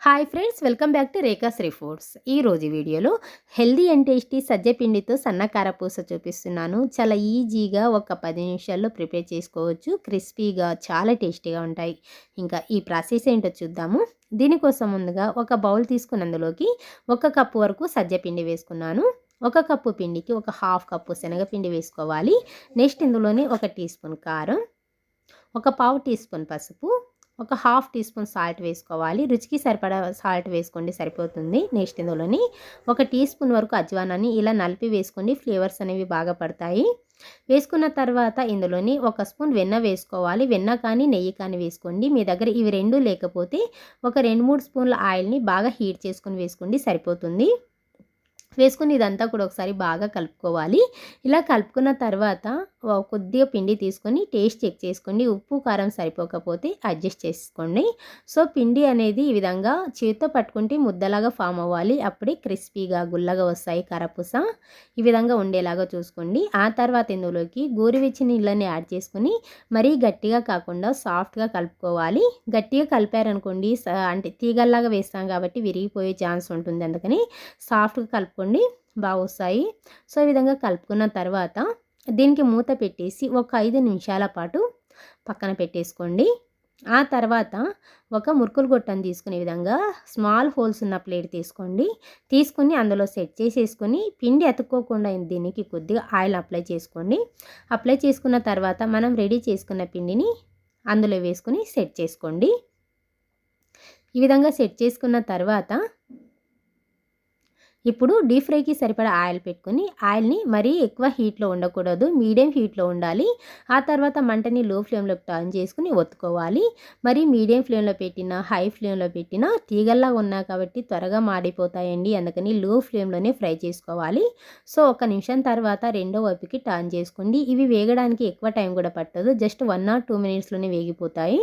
Hi friends welcome back to Rekha Sri foods ఈ రోజు వీడియోలో హెల్దీ అండ్ టేస్టీ సజ్జ పిండితో సన్నకార పూస చూపిస్తున్నాను. చాలా ఈజీగా ఒక పది నిమిషాల్లో ప్రిపేర్ చేసుకోవచ్చు. క్రిస్పీగా చాలా టేస్టీగా ఉంటాయి. ఇంకా ఈ ప్రాసెస్ ఏంటో చూద్దాము. దీనికోసం ముందుగా ఒక బౌల్ తీసుకుని అందులోకి ఒక కప్పు వరకు సజ్జ పిండి వేసుకున్నాను. ఒక కప్పు పిండికి ఒక హాఫ్ కప్పు శనగపిండి వేసుకోవాలి. నెక్స్ట్ ఇందులోనే ఒక టీ స్పూన్ కారం ఒక పావు టీ స్పూన్ పసుపు ఒక హాఫ్ టీ స్పూన్ సాల్ట్ వేసుకోవాలి. రుచికి సరిపడా సాల్ట్ వేసుకోండి సరిపోతుంది. నెక్స్ట్ ఇందులోని ఒక టీ స్పూన్ వరకు అజ్వానాన్ని ఇలా నలిపి వేసుకోండి. ఫ్లేవర్స్ అనేవి బాగా పడతాయి. వేసుకున్న తర్వాత ఇందులోని ఒక స్పూన్ వెన్న వేసుకోవాలి. వెన్న కానీ నెయ్యి కానీ వేసుకోండి. మీ దగ్గర ఇవి రెండు లేకపోతే ఒక రెండు మూడు స్పూన్ల ఆయిల్ని బాగా హీట్ చేసుకొని వేసుకోండి. సరిపోతుంది. వేసుకుని ఇదంతా కూడా ఒకసారి బాగా కలుపుకోవాలి. ఇలా కలుపుకున్న తర్వాత కొద్దిగా పిండి తీసుకొని టేస్ట్ చెక్ చేసుకోండి. ఉప్పు కారం సరిపోకపోతే అడ్జస్ట్ చేసుకోండి. సో పిండి అనేది ఈ విధంగా చేతితో పట్టుకుంటే ముద్దలాగా ఫామ్ అవ్వాలి. అప్పుడే క్రిస్పీగా గుల్లగా వస్తాయి కరపూస. ఈ విధంగా ఉండేలాగా చూసుకోండి. ఆ తర్వాత ఇందులోకి గోరువెచ్చి నీళ్ళని యాడ్ చేసుకుని మరీ గట్టిగా కాకుండా సాఫ్ట్గా కలుపుకోవాలి. గట్టిగా కలిపారనుకోండి అంటే తీగల్లాగా వేస్తాం కాబట్టి విరిగిపోయే ఛాన్స్ ఉంటుంది. అందుకని సాఫ్ట్గా కలుపుకోండి బాగా వస్తాయి సో ఈ విధంగా కలుపుకున్న తర్వాత దీనికి మూత పెట్టేసి ఒక ఐదు నిమిషాల పాటు పక్కన పెట్టేసుకోండి. ఆ తర్వాత ఒక మురుకులు గొట్టను తీసుకునే విధంగా స్మాల్ హోల్స్ ఉన్న ప్లేట్ తీసుకోండి. తీసుకుని అందులో సెట్ చేసేసుకొని పిండి అతుక్కోకుండా దీనికి కొద్దిగా ఆయిల్ అప్లై చేసుకోండి. అప్లై చేసుకున్న తర్వాత మనం రెడీ చేసుకున్న పిండిని అందులో వేసుకుని సెట్ చేసుకోండి. ఈ విధంగా సెట్ చేసుకున్న తర్వాత ఇప్పుడు డీప్ ఫ్రైకి సరిపడా ఆయిల్ పెట్టుకుని ఆయిల్ని మరీ ఎక్కువ హీట్లో ఉండకూడదు. మీడియం హీట్లో ఉండాలి. ఆ తర్వాత మంటని లో ఫ్లేమ్లో టర్న్ చేసుకుని ఒత్తుకోవాలి. మరి మీడియం ఫ్లేమ్లో పెట్టిన హై ఫ్లేమ్లో పెట్టిన తీగల్లా ఉన్నా కాబట్టి త్వరగా మాడిపోతాయండి. అందుకని లో ఫ్లేమ్లోనే ఫ్రై చేసుకోవాలి. సో ఒక నిమిషం తర్వాత రెండో వైపుకి టర్న్ చేసుకోండి. ఇవి వేగడానికి ఎక్కువ టైం కూడా పట్టదు. జస్ట్ వన్ ఆర్ టూ మినిట్స్లోనే వేగిపోతాయి.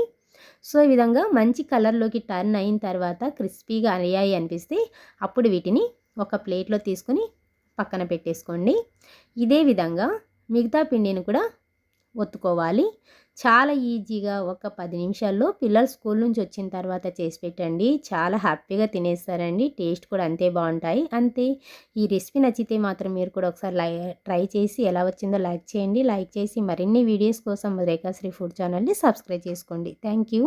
సో ఈ విధంగా మంచి కలర్లోకి టర్న్ అయిన తర్వాత క్రిస్పీగా అయ్యాయి అనిపిస్తే అప్పుడు వీటిని ఒక ప్లేట్లో తీసుకొని పక్కన పెట్టేసుకోండి. ఇదే విధంగా మిగతా పిండిని కూడా ఒత్తుకోవాలి. చాలా ఈజీగా ఒక పది నిమిషాల్లో పిల్లలు స్కూల్ నుంచి వచ్చిన తర్వాత చేసి పెట్టండి. చాలా హ్యాపీగా తినేస్తారండి. టేస్ట్ కూడా అంతే బాగుంటాయి. అంతే. ఈ రెసిపీ నచ్చితే మాత్రం మీరు కూడా ఒకసారి లై ట్రై చేసి ఎలా వచ్చిందో లైక్ చేయండి. లైక్ చేసి మరిన్ని వీడియోస్ కోసం రేఖాశ్రీ ఫుడ్ ఛానల్ని సబ్స్క్రైబ్ చేసుకోండి. Thank you.